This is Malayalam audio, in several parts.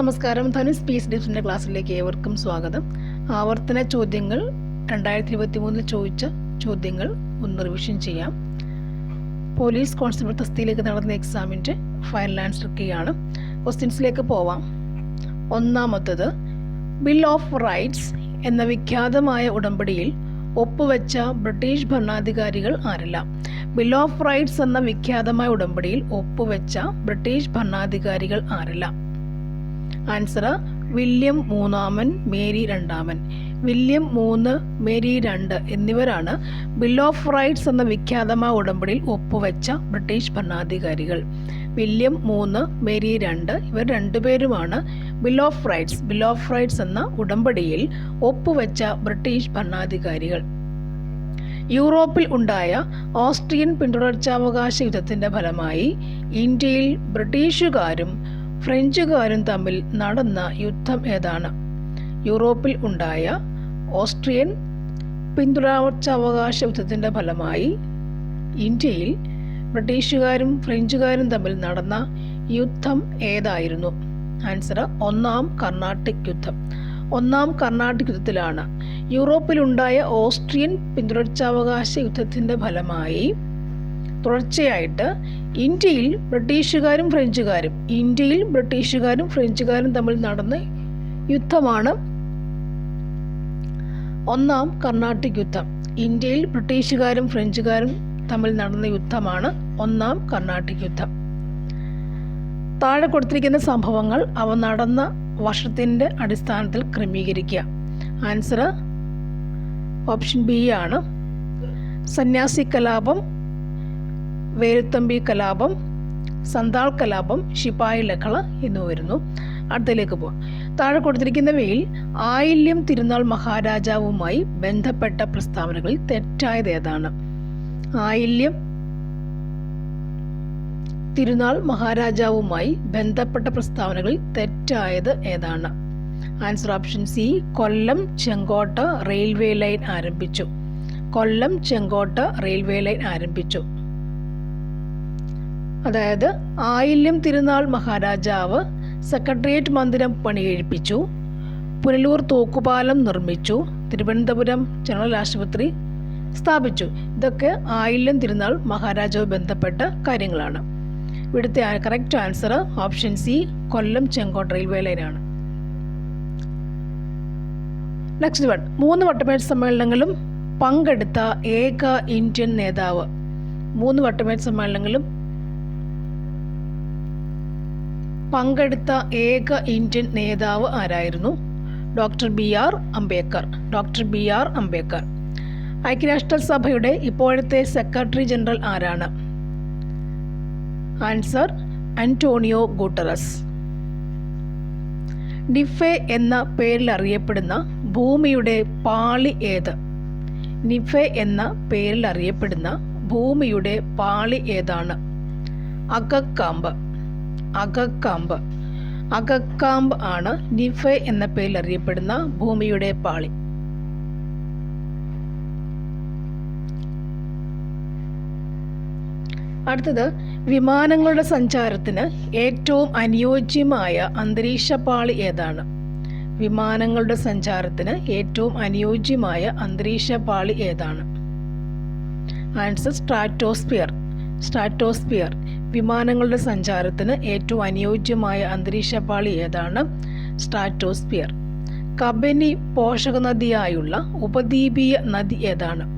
നമസ്കാരം. ധനു സ്പേസ് ഡിഫിന്റെ ക്ലാസ്സിലേക്ക് ഏവർക്കും സ്വാഗതം. ആവർത്തന ചോദ്യങ്ങൾ രണ്ടായിരത്തി ഇരുപത്തി മൂന്നിൽ ചോദിച്ച ചോദ്യങ്ങൾ ഒന്ന് റിവിഷൻ ചെയ്യാം. പോലീസ് കോൺസ്റ്റബിൾ തസ്തിയിലേക്ക് നടന്ന എക്സാമിന്റെ ഫൈനൽ ആൻസർ കീയാണ് ക്വസ്റ്റ്യൻസിലേക്ക് പോവാം. ഒന്നാമത്തത് ബിൽ ഓഫ് റൈറ്റ്സ് എന്ന വിഖ്യാതമായ ഉടമ്പടിയിൽ ഒപ്പുവെച്ച ബ്രിട്ടീഷ് ഭരണാധികാരികൾ ആരല്ല? ബിൽ ഓഫ് റൈറ്റ്സ് എന്ന വിഖ്യാതമായ ഉടമ്പടിയിൽ ഒപ്പുവെച്ച ബ്രിട്ടീഷ് ഭരണാധികാരികൾ ആരെല്ലാം? ആൻസർ വില്യം മൂന്നാമൻ മേരി രണ്ടാമൻ. വില്യം മൂന്ന് മേരി രണ്ട് എന്നിവരാണ് ബിൽ ഓഫ് റൈറ്റ്സ് എന്ന വിഖ്യാതമായ ഉടമ്പടിയിൽ ഒപ്പുവെച്ച ബ്രിട്ടീഷ് ഭരണാധികാരികൾ. വില്യം മൂന്ന് മേരി രണ്ട് ഇവർ രണ്ടുപേരുമാണ് bill of rights bill of rights എന്ന ഉടമ്പടിയിൽ ഒപ്പുവെച്ച ബ്രിട്ടീഷ് ഭരണാധികാരികൾ. യൂറോപ്പിൽ ഉണ്ടായ ഓസ്ട്രിയൻ പിന്തുടർച്ചാവകാശ യുദ്ധത്തിന്റെ ഫലമായി ഇന്ത്യയിൽ ബ്രിട്ടീഷുകാരും ഫ്രഞ്ചുകാരും തമ്മിൽ നടന്ന യുദ്ധം ഏതാണ്? യൂറോപ്പിൽ ഉണ്ടായ ഓസ്ട്രിയൻ പിന്തുടർച്ചാവകാശ യുദ്ധത്തിന്റെ ഫലമായി ഇന്ത്യയിൽ ബ്രിട്ടീഷുകാരും ഫ്രഞ്ചുകാരും തമ്മിൽ നടന്ന യുദ്ധം ഏതായിരുന്നു? ആൻസർ ഒന്നാം കർണാട്ടിക് യുദ്ധം. ഒന്നാം കർണാട്ടിക് യുദ്ധത്തിലാണ് യൂറോപ്പിലുണ്ടായ ഓസ്ട്രിയൻ പിന്തുടർച്ചാവകാശ യുദ്ധത്തിന്റെ ഫലമായി തുടർച്ചയായിട്ട് ഇന്ത്യയിൽ ബ്രിട്ടീഷുകാരും ഫ്രഞ്ചുകാരും ഇന്ത്യയിൽ ബ്രിട്ടീഷുകാരും ഫ്രഞ്ചുകാരും തമ്മിൽ നടന്ന യുദ്ധമാണ് ഒന്നാം കർണാട്ടിക് യുദ്ധം. ഇന്ത്യയിൽ ബ്രിട്ടീഷുകാരും ഫ്രഞ്ചുകാരും തമ്മിൽ നടന്ന യുദ്ധമാണ് ഒന്നാം കർണാട്ടിക് യുദ്ധം. താഴെ കൊടുത്തിരിക്കുന്ന സംഭവങ്ങൾ അവ നടന്ന വർഷത്തിന്റെ അടിസ്ഥാനത്തിൽ ക്രമീകരിക്കുക. ആൻസർ ഓപ്ഷൻ ബി ആണ്. സന്യാസി കലാപം വേലുത്തമ്പി കലാപം സന്താൾ കലാപം ശിപായി ലഹള എന്നു വരുന്നു. അടുത്തതിലേക്ക് പോവാം. താഴെ കൊടുത്തിരിക്കുന്നവയിൽ ആയില്യം തിരുനാൾ മഹാരാജാവുമായി ബന്ധപ്പെട്ട പ്രസ്താവനകളിൽ തെറ്റായത് ഏതാണ്? ആയില്യം തിരുനാൾ മഹാരാജാവുമായി ബന്ധപ്പെട്ട പ്രസ്താവനകളിൽ തെറ്റായത് ഏതാണ്? Answer option C Kollam Chenkotta railway line ആരംഭിച്ചു. കൊല്ലം ചെങ്കോട്ട റെയിൽവേ ലൈൻ ആരംഭിച്ചു. അതായത് ആയില്യം തിരുനാൾ മഹാരാജാവ് സെക്രട്ടേറിയറ്റ് മന്ദിരം പണികഴിപ്പിച്ചു പുനലൂർ തോക്കുപാലം നിർമ്മിച്ചു തിരുവനന്തപുരം ജനറൽ ആശുപത്രി സ്ഥാപിച്ചു. ഇതൊക്കെ ആയില്യം തിരുനാൾ മഹാരാജാവ് ബന്ധപ്പെട്ട കാര്യങ്ങളാണ്. ഇവിടുത്തെ correct answer option C Kollam Chenkotta railway ലൈനാണ് നെക്സ്റ്റ് വൺ മൂന്ന് വട്ടമേറ്റ് സമ്മേളനങ്ങളും പങ്കെടുത്ത ഏക ഇന്ത്യൻ നേതാവ്. മൂന്ന് വട്ടമേറ്റ് സമ്മേളനങ്ങളും പങ്കെടുത്ത ഏക ഇന്ത്യൻ നേതാവ് ആരായിരുന്നു? Doctor B R Ambedkar. Doctor B R Ambedkar. ഐക്യരാഷ്ട്രസഭയുടെ ഇപ്പോഴത്തെ സെക്രട്ടറി ജനറൽ ആരാണ്? Answer Antonio Guterres. നിഫെ എന്ന പേരിൽ അറിയപ്പെടുന്ന ഭൂമിയുടെ പാളി ഏത്? നിഫെ എന്ന പേരിൽ അറിയപ്പെടുന്ന ഭൂമിയുടെ പാളി ഏതാണ്? അകക്കാമ്പ്. അകക്കാമ്പ്. അകക്കാമ്പ് ആണ് നിഫ എന്ന പേരിൽ അറിയപ്പെടുന്ന ഭൂമിയുടെ പാളി. അടുത്തത് വിമാനങ്ങളുടെ സഞ്ചാരത്തിന് ഏറ്റവും അനുയോജ്യമായ അന്തരീക്ഷ പാളി ഏതാണ്? വിമാനങ്ങളുടെ സഞ്ചാരത്തിന് ഏറ്റവും അനുയോജ്യമായ അന്തരീക്ഷ പാളി ഏതാണ്? Answer stratosphere. സ്ട്രാറ്റോസ്ഫിയർ. വിമാനങ്ങളുടെ സഞ്ചാരത്തിന് ഏറ്റവും അനുയോജ്യമായ അന്തരീക്ഷ പാളി ഏതാണ്? സ്ട്രാറ്റോസ്ഫിയർ. കബനി പോഷക നദിയായുള്ള ഉപദ്വീപീയ നദി ഏതാണ്?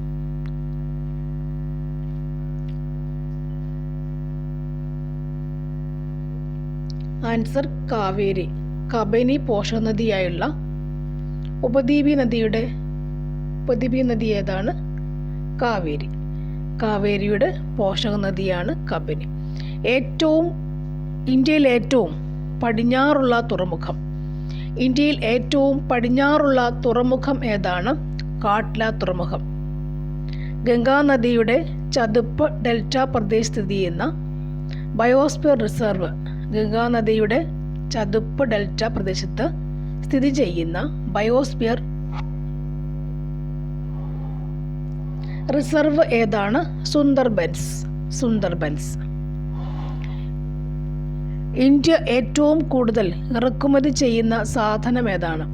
ആൻസർ കാവേരി. കബനി പോഷക നദിയായുള്ള ഉപദ്വീപി നദിയുടെ ഉപദ്വീപി നദി ഏതാണ്? കാവേരി. കാവേരിയുടെ പോഷക നദിയാണ് കബനി. ഏറ്റവും ഇന്ത്യയിൽ ഏറ്റവും പടിഞ്ഞാറുള്ള തുറമുഖം. ഇന്ത്യയിൽ ഏറ്റവും പടിഞ്ഞാറുള്ള തുറമുഖം ഏതാണ്? കാട്ട്ല തുറമുഖം. ഗംഗാനദിയുടെ ചതുപ്പ് ഡെൽറ്റ പ്രദേശ് സ്ഥിതി ചെയ്യുന്ന ബയോസ്ഫിയർ റിസർവ് ഗംഗാനദിയുടെ ചതുപ്പ് ഡെൽറ്റ പ്രദേശത്ത് സ്ഥിതി ചെയ്യുന്ന ബയോസ്ഫിയർ റിസർവ് ഏതാണ്? സുന്ദർബൻസ്. സുന്ദർബൻസ്. ഇന്ത്യ ഏറ്റവും കൂടുതൽ ഇറക്കുമതി ചെയ്യുന്ന സാധനം ഏതാണ്?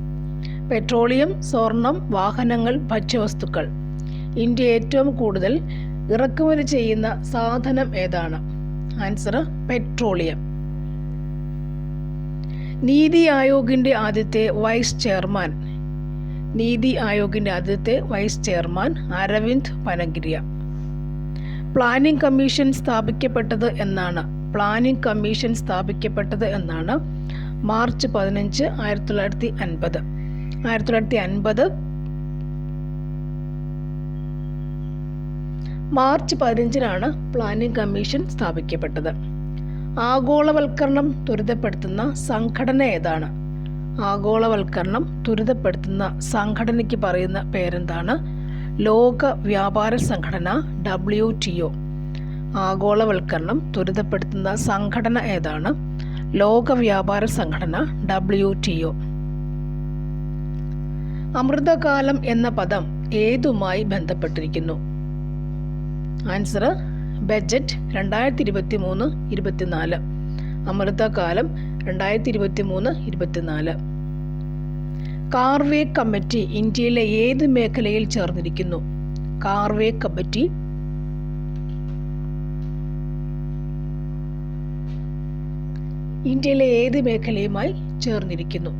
പെട്രോളിയം സ്വർണം വാഹനങ്ങൾ ഭക്ഷ്യവസ്തുക്കൾ. ഇന്ത്യ ഏറ്റവും കൂടുതൽ ഇറക്കുമതി ചെയ്യുന്ന സാധനം ഏതാണ്? Answer petroleum. നീതി ആയോഗിന്റെ ആദ്യത്തെ വൈസ് ചെയർമാൻ. നീതി ആയോഗിന്റെ ആദ്യത്തെ vice chairman Arvind Panagariya. Planning commission സ്ഥാപിക്കപ്പെട്ടത് എന്നാണ്. പ്ലാനിംഗ് കമ്മീഷൻ സ്ഥാപിക്കപ്പെട്ടത് എന്നാണ് മാർച്ച് പതിനഞ്ച് ആയിരത്തി തൊള്ളായിരത്തി അൻപത് ആയിരത്തി തൊള്ളായിരത്തി അൻപത് മാർച്ച് പതിനഞ്ചിനാണ് പ്ലാനിംഗ് കമ്മീഷൻ സ്ഥാപിക്കപ്പെട്ടത്. ആഗോളവൽക്കരണം ത്വരിതപ്പെടുത്തുന്ന സംഘടന ഏതാണ്? ആഗോളവൽക്കരണം ത്വരിതപ്പെടുത്തുന്ന സംഘടനയ്ക്ക് പറയുന്ന പേരെന്താണ്? ലോക വ്യാപാര സംഘടന ഡബ്ല്യു ടി ഒ. ആഗോളവൽക്കരണം ത്വരിതപ്പെടുത്തുന്ന സംഘടന ഏതാണ്? ലോക വ്യാപാര സംഘടന ഡബ്ല്യു ടി ഒ. അമൃതകാലം എന്ന പദം ഏതുമായി ബന്ധപ്പെട്ടിരിക്കുന്നു? ആൻസർ ബജറ്റ് രണ്ടായിരത്തി ഇരുപത്തി മൂന്ന് ഇരുപത്തിനാല്. അമൃതകാലം രണ്ടായിരത്തി ഇരുപത്തി മൂന്ന് ഇരുപത്തിനാല്. കാർവേ കമ്മിറ്റി ഇന്ത്യയിലെ ഏത് മേഖലയിൽ ചേർന്നിരിക്കുന്നു? കാർവേ കമ്മിറ്റി ഇന്ത്യയിലെ ഏത് മേഖലയുമായി ചേർന്നിരിക്കുന്നു?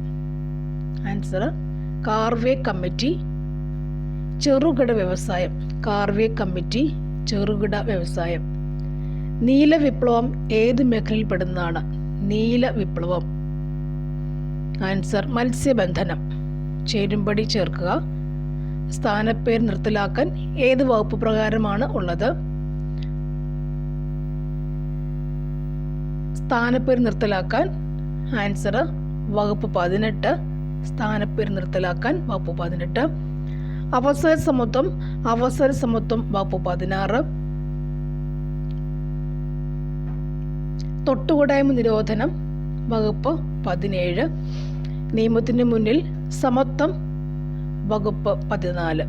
ആൻസർ കാർവേ കമ്മിറ്റി ചെറുകിട വ്യവസായം. കാർവേ കമ്മിറ്റി ചെറുകിട വ്യവസായം. നീല വിപ്ലവം ഏത് മേഖലയിൽ പെടുന്നതാണ് നീല വിപ്ലവം. ആൻസർ മത്സ്യബന്ധനം. ചേരുംപടി ചേർക്കുക. സ്ഥാനപ്പേര് നിർത്തലാക്കാൻ ഏത് വകുപ്പ് പ്രകാരമാണ് ഉള്ളത്? സ്ഥാനപ്പേര് നിർത്തലാക്കാൻ ആൻസർ വകുപ്പ് പതിനെട്ട് സ്ഥാനപ്പേര് നിർത്തലാക്കാൻ വകുപ്പ് പതിനെട്ട്. അവസര സമത്വം അവസര സമത്വം വകുപ്പ് പതിനാറ്. തൊട്ടുകൂടായ്മ നിരോധനം വകുപ്പ് പതിനേഴ്. നിയമത്തിന് മുന്നിൽ സമത്വം വകുപ്പ് പതിനാല്.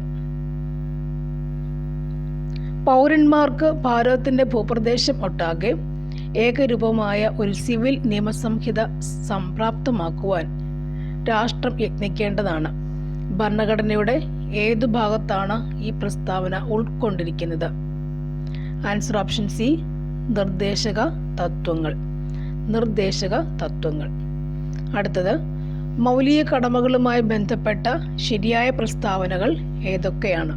പൗരന്മാർക്ക് ഭാരതത്തിന്റെ ഭൂപ്രദേശം ഒട്ടാകെ ഏകരൂപമായ ഒരു സിവിൽ നിയമസംഹിത സംപ്രാപ്തമാക്കുവാൻ രാഷ്ട്രം യത്നിക്കേണ്ടതാണ്. ഭരണഘടനയുടെ ഏതു ഭാഗത്താണ് ഈ പ്രസ്താവന ഉൾക്കൊണ്ടിരിക്കുന്നത്? ആൻസർ ഓപ്ഷൻ സി നിർദ്ദേശക തത്വങ്ങൾ. നിർദ്ദേശക തത്വങ്ങൾ. അടുത്തത് മൗലിക കടമകളുമായി ബന്ധപ്പെട്ട ശരിയായ പ്രസ്താവനകൾ ഏതൊക്കെയാണ്?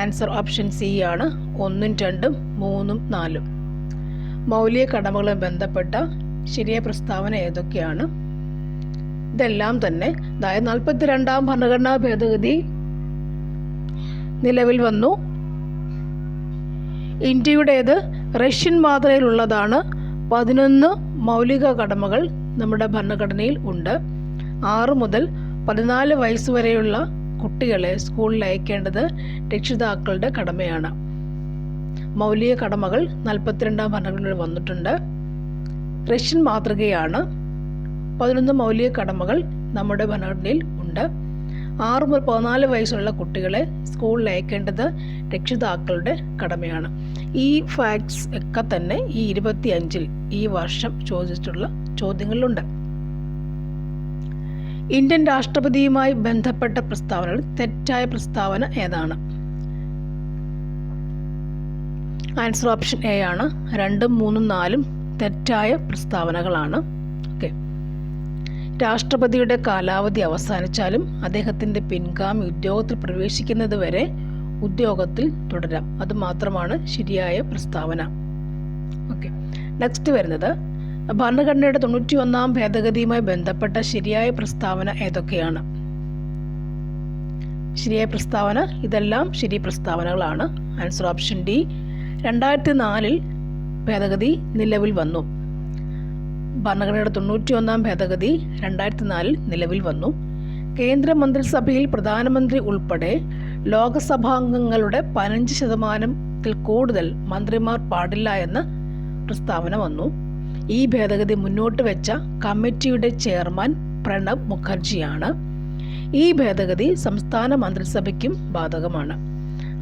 ആൻസർ ഓപ്ഷൻ സി ആണ്. ഒന്നും രണ്ടും മൂന്നും നാലും. മൗലിക കടമകളും ബന്ധപ്പെട്ട ശരിയായ പ്രസ്താവന ഏതൊക്കെയാണ്? ഇതെല്ലാം തന്നെ അതായത് നാൽപ്പത്തിരണ്ടാം ഭരണഘടനാ ഭേദഗതി നിലവിൽ വന്നു. ഇന്ത്യയുടേത് റഷ്യൻ മാതൃകയിലുള്ളതാണ് പതിനൊന്ന് മൗലിക കടമകൾ നമ്മുടെ ഭരണഘടനയിൽ ഉണ്ട്. ആറ് മുതൽ പതിനാല് വയസ്സ് വരെയുള്ള കുട്ടികളെ സ്കൂളിൽ അയക്കേണ്ടത് രക്ഷിതാക്കളുടെ കടമയാണ്. മൗലിക കടമകൾ നാൽപ്പത്തിരണ്ടാം ഭരണഘടനയിൽ വന്നിട്ടുണ്ട്. റഷ്യൻ മാതൃകയാണ്. പതിനൊന്ന് മൗലിക കടമകൾ നമ്മുടെ ഭരണഘടനയിൽ ഉണ്ട്. ആറ് മുതൽ പതിനാല് വയസ്സുള്ള കുട്ടികളെ സ്കൂളിൽ അയക്കേണ്ടത് രക്ഷിതാക്കളുടെ കടമയാണ്. ഈ ഫാക്ട്സ് ഒക്കെ തന്നെ ഈ ഇരുപത്തി അഞ്ചിൽ ഈ വർഷം ചോദിച്ചിട്ടുള്ള ചോദ്യങ്ങളിലുണ്ട്. ഇന്ത്യൻ രാഷ്ട്രപതിയുമായി ബന്ധപ്പെട്ട പ്രസ്താവനകൾ തെറ്റായ പ്രസ്താവന ഏതാണ്? ആൻസർ ഓപ്ഷൻ എ ആണ്. രണ്ടും മൂന്നും നാലും തെറ്റായ പ്രസ്താവനകളാണ്. ഓക്കെ. രാഷ്ട്രപതിയുടെ കാലാവധി അവസാനിച്ചാലും അദ്ദേഹത്തിന്റെ പിൻഗാമി ഉദ്യോഗത്തിൽ പ്രവേശിക്കുന്നത് വരെ ഉദ്യോഗത്തിൽ തുടരാം. അതുമാത്രമാണ് ശരിയായ പ്രസ്താവന. ഓക്കെ. നെക്സ്റ്റ് വരുന്നത്. ഭരണഘടനയുടെ തൊണ്ണൂറ്റി ഒന്നാം ഭേദഗതിയുമായി ബന്ധപ്പെട്ട ശരിയായ പ്രസ്താവന ഏതൊക്കെയാണ്? ശരിയായ പ്രസ്താവന? ഇതെല്ലാം ശരി പ്രസ്താവനകളാണ്. ആൻസർ ഓപ്ഷൻ ഡി രണ്ടായിരത്തി നാലിൽ ഭേദഗതി നിലവിൽ വന്നു. ഭരണഘടനയുടെ തൊണ്ണൂറ്റി ഒന്നാം ഭേദഗതി രണ്ടായിരത്തി നാലിൽ നിലവിൽ വന്നു. കേന്ദ്ര മന്ത്രിസഭയിൽ പ്രധാനമന്ത്രി ഉൾപ്പെടെ ലോകസഭാംഗങ്ങളുടെ പതിനഞ്ച് ശതമാനത്തിൽ കൂടുതൽ മന്ത്രിമാർ പാടില്ല എന്ന പ്രസ്താവന വന്നു. ഈ ഭേദഗതി മുന്നോട്ട് വെച്ച കമ്മിറ്റിയുടെ ചെയർമാൻ പ്രണബ് മുഖർജിയാണ്. ഈ ഭേദഗതി സംസ്ഥാന മന്ത്രിസഭയ്ക്കും ബാധകമാണ്.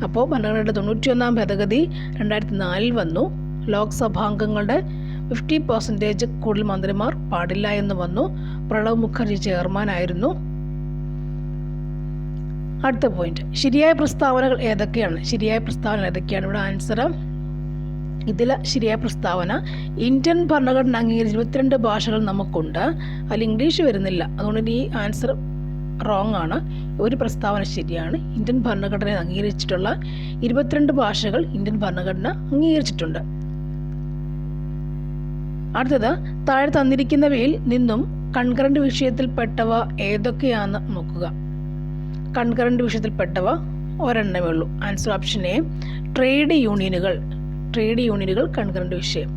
അപ്പോൾ ഭരണഘടനയുടെ തൊണ്ണൂറ്റിയൊന്നാം ഭേദഗതി രണ്ടായിരത്തി നാലിൽ വന്നു. ലോക്സഭാംഗങ്ങളുടെ ഫിഫ്റ്റി പെർസെന്റേജ് കൂടുതൽ മന്ത്രിമാർ പാടില്ല എന്ന് വന്നു. പ്രണവ് മുഖർജി ചെയർമാൻ ആയിരുന്നു. അടുത്ത പോയിന്റ് ശരിയായ പ്രസ്താവനകൾ ഏതൊക്കെയാണ്? ശരിയായ പ്രസ്താവന ഏതൊക്കെയാണ്? ഇവിടെ ആൻസർ ഇതിൽ ശരിയായ പ്രസ്താവന ഇന്ത്യൻ ഭരണഘടന അംഗീകരിച്ച ഇരുപത്തിരണ്ട് ഭാഷകൾ നമുക്കുണ്ട്. അതിൽ ഇംഗ്ലീഷ് വരുന്നില്ല. അതുകൊണ്ട് ഈ ആൻസർ റോങ് ആണ്. ഒരു പ്രസ്താവന ശരിയാണ്. ഇന്ത്യൻ ഭരണഘടനയെ അംഗീകരിച്ചിട്ടുള്ള ഇരുപത്തിരണ്ട് ഭാഷകൾ ഇന്ത്യൻ ഭരണഘടന അംഗീകരിച്ചിട്ടുണ്ട്. അടുത്തത് താഴെ തന്നിരിക്കുന്നവയിൽ നിന്നും കൺകറന്റ് വിഷയത്തിൽപ്പെട്ടവ ഏതൊക്കെയാണെന്ന് നോക്കുക. കൺകറന്റ് വിഷയത്തിൽപ്പെട്ടവ ഒരെണ്ണമേ ഉള്ളൂ. ആൻസർ ഓപ്ഷൻ എ ട്രേഡ് യൂണിയനുകൾ ട്രേഡ് യൂണിയനുകൾ കൺകറന്റ് വിഷയം.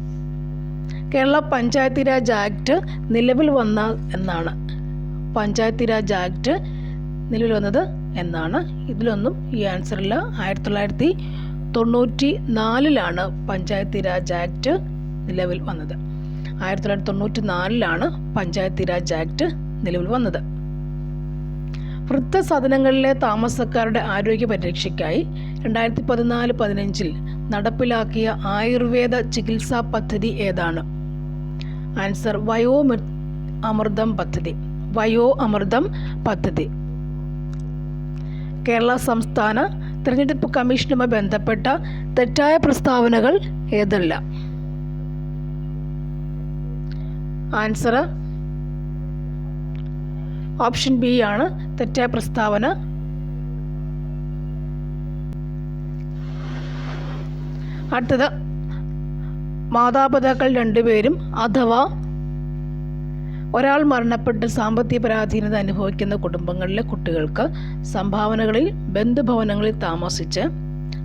കേരള പഞ്ചായത്തി രാജ് ആക്ട് നിലവിൽ വന്ന എന്നാണ്. പഞ്ചായത്തി രാജ് ആക്ട് നിലവിൽ വന്നത് എന്നാണ്. ഇതിലൊന്നും ഈ ആൻസറിൽ ആയിരത്തി തൊള്ളായിരത്തി തൊണ്ണൂറ്റി നാലിലാണ് പഞ്ചായത്തി രാജ് ആക്ട് നിലവിൽ വന്നത്. ആയിരത്തി തൊള്ളായിരത്തി തൊണ്ണൂറ്റി നാലിലാണ് പഞ്ചായത്തി രാജ് ആക്ട് നിലവിൽ വന്നത്. വൃദ്ധസദനങ്ങളിലെ താമസക്കാരുടെ ആരോഗ്യ പരിരക്ഷയ്ക്കായി രണ്ടായിരത്തി പതിനാല് പതിനഞ്ചിൽ നടപ്പിലാക്കിയ ആയുർവേദ ചികിത്സാ പദ്ധതി ഏതാണ്? ആൻസർ വയോമൃ അമൃതം പദ്ധതി. വയോ അമൃതം പദ്ധതി. കേരള സംസ്ഥാന തിരഞ്ഞെടുപ്പ് കമ്മീഷനുമായി ബന്ധപ്പെട്ട തെറ്റായ പ്രസ്താവനകൾ ഏതല്ല? ആൻസർ ഓപ്ഷൻ ബി ആണ് തെറ്റായ പ്രസ്താവന. അടുത്തത് മാതാപിതാക്കൾ രണ്ടുപേരും അഥവാ ഒരാൾ മരണപ്പെട്ട് സാമ്പത്തിക പരാധീനത അനുഭവിക്കുന്ന കുടുംബങ്ങളിലെ കുട്ടികൾക്ക് സംഭാവനകളിൽ ബന്ധുഭവനങ്ങളിൽ താമസിച്ച്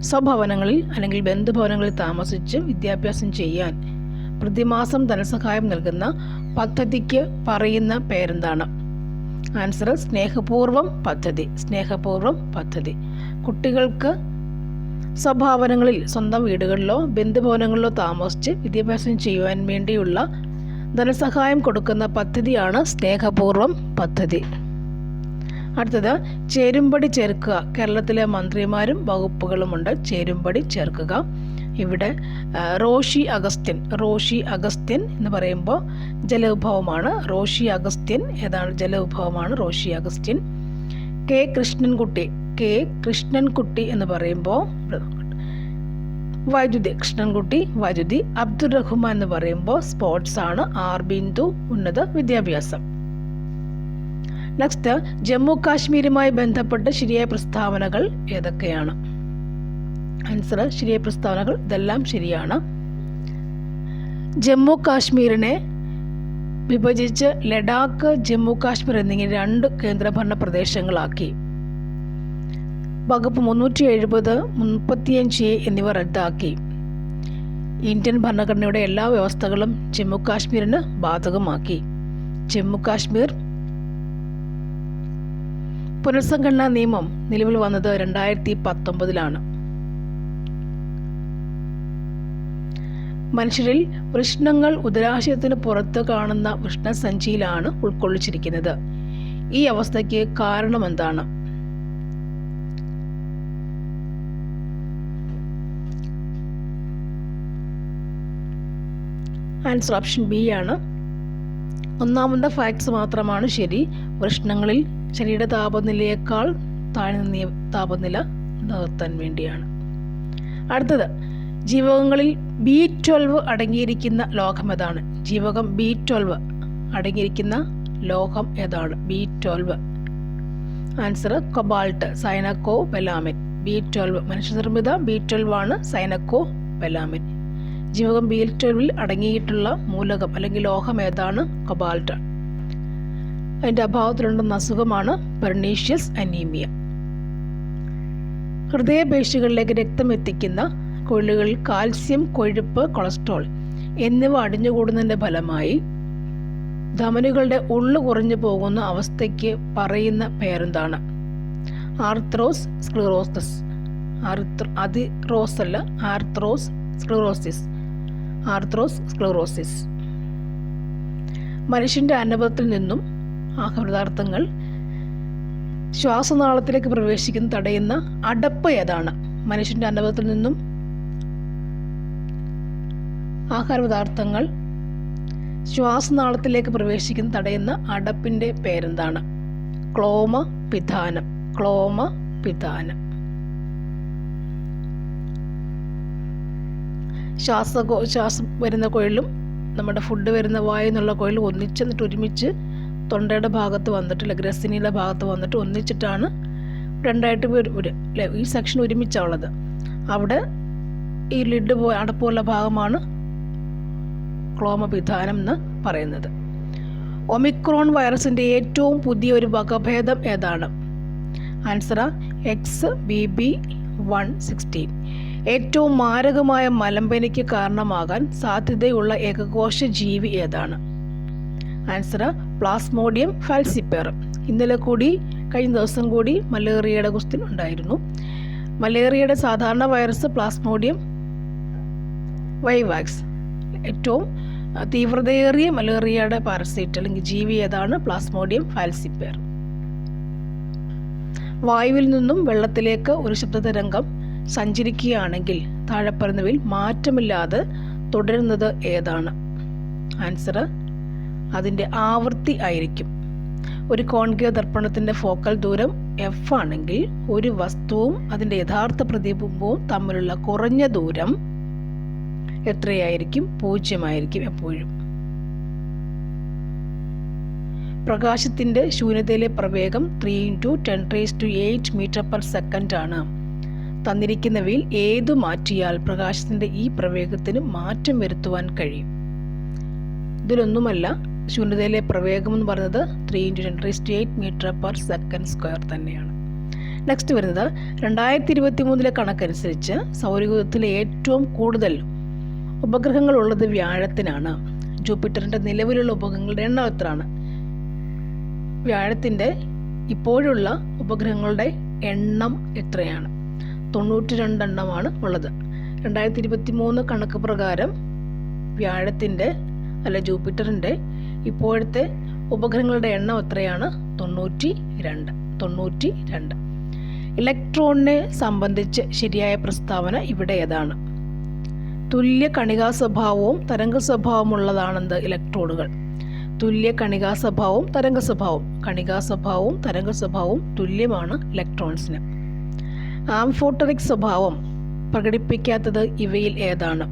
സ്വഭവനങ്ങളിൽ അല്ലെങ്കിൽ ബന്ധുഭവനങ്ങളിൽ താമസിച്ച് വിദ്യാഭ്യാസം ചെയ്യാൻ പ്രതിമാസം ധനസഹായം നൽകുന്ന പദ്ധതിക്ക് പറയുന്ന പേരെന്താണ്? ആൻസർ സ്നേഹപൂർവം പദ്ധതി സ്നേഹപൂർവം പദ്ധതി. കുട്ടികൾക്ക് സ്വഭാവനങ്ങളിൽ സ്വന്തം വീടുകളിലോ ബന്ധുഭവനങ്ങളിലോ താമസിച്ച് വിദ്യാഭ്യാസം ചെയ്യുവാൻ വേണ്ടിയുള്ള ധനസഹായം കൊടുക്കുന്ന പദ്ധതിയാണ് സ്നേഹപൂർവം പദ്ധതി. അടുത്തത് ചേരുംപടി ചേർക്കുക. കേരളത്തിലെ മന്ത്രിമാരും വകുപ്പുകളുമുണ്ട്. ചേരുംപടി ചേർക്കുക. ഇവിടെ റോഷി അഗസ്ത്യൻ. റോഷി അഗസ്ത്യൻ എന്ന് പറയുമ്പോൾ ജലവിഭവമാണ്. റോഷി അഗസ്ത്യൻ ഏതാണ് ജലവിഭവമാണ്? റോഷി അഗസ്ത്യൻ. കെ കൃഷ്ണൻകുട്ടി. കെ കൃഷ്ണൻകുട്ടി എന്ന് പറയുമ്പോൾ. വൈദ്യുതി കൃഷ്ണൻകുട്ടി വൈദ്യുതി അബ്ദുൾ റഹ്മാൻ എന്ന് പറയുമ്പോൾ സ്പോർട്സ് ആണ് ആർ ബിന്ദു ഉന്നത വിദ്യാഭ്യാസം. നെക്സ്റ്റ് ജമ്മു കാശ്മീരുമായി ബന്ധപ്പെട്ട ശരിയായ പ്രസ്താവനകൾ ഏതൊക്കെയാണ്? ആൻസർ ശരിയായ പ്രസ്താവനകൾ ഇതെല്ലാം ശരിയാണ്. ജമ്മു കാശ്മീരിനെ വിഭജിച്ച് ലഡാക്ക് ജമ്മു കാശ്മീർ എന്നിങ്ങനെ രണ്ട് കേന്ദ്രഭരണ പ്രദേശങ്ങളാക്കി. വകുപ്പ് മുന്നൂറ്റി എഴുപത് മുപ്പത്തിയഞ്ച് എ എന്നിവ റദ്ദാക്കി. ഇന്ത്യൻ ഭരണഘടനയുടെ എല്ലാ വ്യവസ്ഥകളും ജമ്മു കാശ്മീരിന് ബാധകമാക്കി. ജമ്മു കാശ്മീർ പുനഃസംഘടനാ നിയമം നിലവിൽ വന്നത് രണ്ടായിരത്തി പത്തൊമ്പതിലാണ് മനുഷ്യരിൽ വൃഷ്ണങ്ങൾ ഉദരാശയത്തിന് പുറത്ത് കാണുന്ന വൃഷ്ണസഞ്ചിയിലാണ് ഉൾക്കൊള്ളിച്ചിരിക്കുന്നത്. ഈ അവസ്ഥയ്ക്ക് കാരണമെന്താണ്? ആൻസർ ഓപ്ഷൻ ബി ആണ്. ഒന്നാമത്തെ ഫാക്ട്സ് മാത്രമാണ് ശരി. വൃഷ്ണങ്ങളിൽ ശരീര താപനിലയേക്കാൾ താഴ്ന്ന താപനില നിലനിർത്താൻ വേണ്ടിയാണ്. അടുത്തത് ജീവകങ്ങളിൽ ബി ട്വൽവ് അടങ്ങിയിരിക്കുന്ന ലോഹം ഏതാണ്? ജീവകം ബി ട്വൽവ് അടങ്ങിയിരിക്കുന്ന ലോഹം ഏതാണ്? B twelve answer cobalt cyanocobalamin B twelve മനുഷ്യനിർമ്മിത B twelve ആണ് സൈനക്കോ ബെലാമിൻ ജീവകം ബി ട്വൽവിൽ അടങ്ങിയിട്ടുള്ള മൂലകം അല്ലെങ്കിൽ ലോഹം ഏതാണ്? കൊബാൾട്ട് അതിന്റെ അഭാവത്തിലുണ്ടെന്ന അസുഖമാണ് പെർണീഷ്യസ് അനീമിയ ഹൃദയപേശികളിലേക്ക് രക്തം എത്തിക്കുന്ന കൊള്ളുകളിൽ കാൽസ്യം കൊഴുപ്പ് കൊളസ്ട്രോൾ എന്നിവ അടിഞ്ഞുകൂടുന്നതിന്റെ ഫലമായി ധമനുകളുടെ ഉള്ളു കുറഞ്ഞു പോകുന്ന അവസ്ഥയ്ക്ക് പറയുന്ന പേരെന്താണ്? ആർത്രോസ് സ്ക്ലിറോസിസ് ആർത്ര അതിറോസ് അല്ല ആർത്രോസ് സ്ക്ലിറോസിസ് ആർത്രോസ് സ്ക്ലറോസിസ്. മനുഷ്യന്റെ അന്നപത്തിൽ നിന്നും ആഹാരപദാർത്ഥങ്ങൾ ശ്വാസനാളത്തിലേക്ക് പ്രവേശിക്കുന്ന തടയുന്ന അടപ്പ് ഏതാണ്? മനുഷ്യന്റെ അന്നപത്തിൽ നിന്നും ആഹാരപദാർത്ഥങ്ങൾ ശ്വാസനാളത്തിലേക്ക് പ്രവേശിക്കുന്ന തടയുന്ന അടപ്പിന്റെ പേരെന്താണ്? ക്ലോമ പിധാനം ക്ലോമ പിധാനം ശ്വാസകോ ശ്വാസം വരുന്ന കുഴലും നമ്മുടെ ഫുഡ് വരുന്ന വായു എന്നുള്ള കുഴലും ഒന്നിച്ച് എന്നിട്ട് ഒരുമിച്ച് തൊണ്ടയുടെ ഭാഗത്ത് വന്നിട്ട് അല്ലെ ഗ്രസിനിയുടെ ഭാഗത്ത് വന്നിട്ട് ഒന്നിച്ചിട്ടാണ് രണ്ടായിട്ട് ഒരു ഈ സെക്ഷൻ ഒരുമിച്ചുള്ളത് അവിടെ ഈ ലിഡ് പോ അടപ്പുള്ള ഭാഗമാണ് ക്ലോമപിധാനം എന്ന് പറയുന്നത്. ഒമിക്രോൺ വൈറസിന്റെ ഏറ്റവും പുതിയ ഒരു വകഭേദം ഏതാണ്? Answer X B B one sixteen ഏറ്റവും മാരകമായ മലമ്പനിക്ക് കാരണമാകാൻ സാധ്യതയുള്ള ഏകകോശ ജീവി ഏതാണ്? Answer plasmodium falciparum. ഇന്നലെ കൂടി കഴിഞ്ഞ ദിവസം കൂടി മലേറിയയുടെ കുസ്തി ഉണ്ടായിരുന്നു. മലേറിയയുടെ സാധാരണ വൈറസ് പ്ലാസ്മോഡിയം വൈവാക്സ്. ഏറ്റവും തീവ്രതയേറിയ മലേറിയയുടെ പാരസൈറ്റ് അല്ലെങ്കിൽ ജീവി ഏതാണ്? Plasmodium falciparum. വായുവിൽ നിന്നും വെള്ളത്തിലേക്ക് ഒരു ശബ്ദതരംഗം സഞ്ചരിക്കുകയാണെങ്കിൽ താഴെ പറയുന്നവയിൽ മാറ്റമില്ലാതെ തുടരുന്നത് ഏതാണ്? ആൻസർ അതിന്റെ ആവൃത്തി ആയിരിക്കും. ഒരു കോൺകേവ് ദർപ്പണത്തിന്റെ ഫോക്കൽ ദൂരം എഫ് ആണെങ്കിൽ ഒരു വസ്തുവും അതിന്റെ യഥാർത്ഥ പ്രതിബിംബവും തമ്മിലുള്ള കുറഞ്ഞ ദൂരം എത്രയായിരിക്കും? പൂജ്യമായിരിക്കും എപ്പോഴും. പ്രകാശത്തിന്റെ ശൂന്യതയിലെ പ്രവേഗം three into ten raise to eight metre per second ആണ്. തന്നിരിക്കുന്നവയിൽ ഏതു മാറ്റിയാൽ പ്രകാശത്തിന്റെ ഈ പ്രവേഗത്തിന് മാറ്റം വരുത്തുവാൻ കഴിയും? ഇതിലൊന്നുമല്ല ശൂന്യതയിലെ പ്രവേഗം എന്ന് പറയുന്നത് three into ten ട്രിസ്റ്റി eight metre per second square തന്നെയാണ്. നെക്സ്റ്റ് വരുന്നത് രണ്ടായിരത്തി ഇരുപത്തി മൂന്നിലെ കണക്കനുസരിച്ച് സൗരയൂഥത്തിലെ ഏറ്റവും കൂടുതൽ ഉപഗ്രഹങ്ങളുള്ളത് വ്യാഴത്തിനാണ്. ജൂപ്പിറ്ററിന്റെ നിലവിലുള്ള ഉപഗ്രഹങ്ങളുടെ എണ്ണം എത്രയാണ്? വ്യാഴത്തിന്റെ ഇപ്പോഴുള്ള ഉപഗ്രഹങ്ങളുടെ എണ്ണം എത്രയാണ്? തൊണ്ണൂറ്റി രണ്ടെണ്ണമാണ് ഉള്ളത്. രണ്ടായിരത്തി ഇരുപത്തി മൂന്ന് കണക്ക് പ്രകാരം വ്യാഴത്തിന്റെ അല്ല ജൂപ്പിറ്ററിന്റെ ഇപ്പോഴത്തെ ഉപഗ്രഹങ്ങളുടെ എണ്ണം എത്രയാണ്? തൊണ്ണൂറ്റി രണ്ട് തൊണ്ണൂറ്റി രണ്ട് ഇലക്ട്രോണിനെ സംബന്ധിച്ച് ശരിയായ പ്രസ്താവന ഇവിടെ ഏതാണ്? തുല്യ കണികാ സ്വഭാവവും തരംഗ സ്വഭാവമുള്ളതാണെന്ത് ഇലക്ട്രോണുകൾ? തുല്യ കണികാ സ്വഭാവവും തരംഗ സ്വഭാവവും. കണികാ സ്വഭാവവും തരംഗ സ്വഭാവവും തുല്യമാണ് ഇലക്ട്രോൺസിന്. ആംഫോട്ടറിക് സ്വഭാവം പ്രകടിപ്പിക്കാത്തത് ഇവയിൽ ഏതാണ്?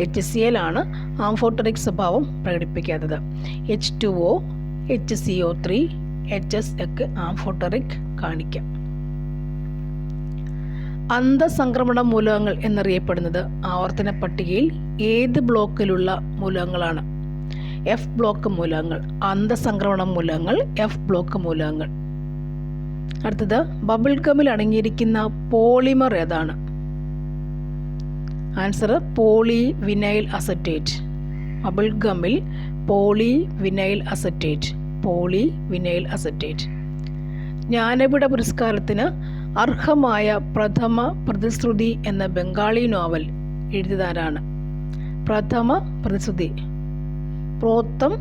എച്ച് സി എൽ ആണ് ആംഫോട്ടറിക് സ്വഭാവം പ്രകടിപ്പിക്കാത്തത്. H two O H C O three H S ഒക്കെ ആംഫോട്ടറിക് കാണിക്കാം. അന്തസംക്രമണ മൂലകങ്ങൾ എന്നറിയപ്പെടുന്നത് ആവർത്തന പട്ടികയിൽ ഏത് ബ്ലോക്കിലുള്ള മൂലകങ്ങളാണ്? എഫ് ബ്ലോക്ക് മൂലകങ്ങൾ അന്തസംക്രമണ മൂലകങ്ങൾ എഫ് ബ്ലോക്ക് മൂലകങ്ങൾ. അടുത്തത് ബബിൾ ഗമിൽ അടങ്ങിയിരിക്കുന്ന പോളിമർ ഏതാണ്? Answer poly vinyl acetate. Bubble ഗമിൽ poly vinyl acetate. Poly vinyl acetate. Jnanpith പുരസ്കാരത്തിന് അർഹമായ പ്രഥമ പ്രതിശ്രുതി എന്ന ബംഗാളി നോവൽ എഴുതിയതാരാണ്? പ്രഥമ പ്രതിശ്രുതി. പ്രോത്തം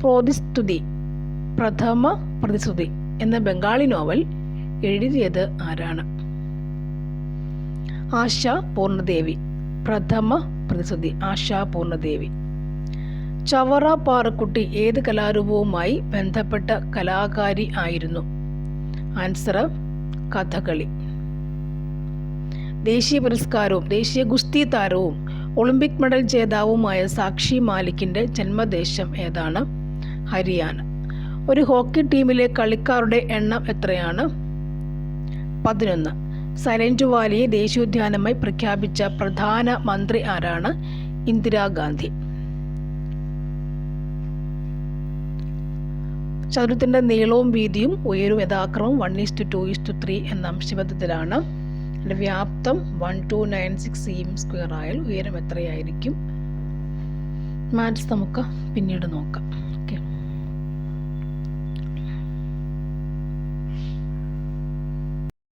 പ്രോതിസ്തുതി. പ്രഥമ പ്രതിശ്രുതി. എന്ന ബംഗാളി നോവൽ എഴുതിയത് ആരാണ്? ആശ പൂർണദേവി പ്രഥമ പ്രതിസന്ധി ആശ പൂർണദേവി ചവറ പാറക്കുട്ടി ഏത് കലാരൂപവുമായി ബന്ധപ്പെട്ട കലാകാരി ആയിരുന്നു? ആൻസർ കഥകളി. ദേശീയ പുരസ്കാരവും ദേശീയ ഗുസ്തി താരവും ഒളിമ്പിക് മെഡൽ ജേതാവുമായ സാക്ഷി മാലിക്കിന്റെ ജന്മദേശം ഏതാണ്? ഹരിയാന. ഒരു ഹോക്കി ടീമിലെ കളിക്കാരുടെ എണ്ണം എത്രയാണ്? പതിനൊന്ന്. സൈലന്റ് വാലിയെ ദേശീയോദ്യാനമായി പ്രഖ്യാപിച്ച പ്രധാന മന്ത്രി ആരാണ്? ഇന്ദിരാഗാന്ധി ചതുരത്തിന്റെ നീളവും വീതിയും ഉയരവും യഥാക്രമം one is to two is to three എന്ന അംശബദ്ധത്തിലാണ്. അതിന്റെ വ്യാപ്തം വൺ ടു നയൻ സിക്സ് സിയും സ്ക്വയർ ആയാൽ ഉയരം എത്രയായിരിക്കും? മാത്സ് നമുക്ക് പിന്നീട് നോക്കാം.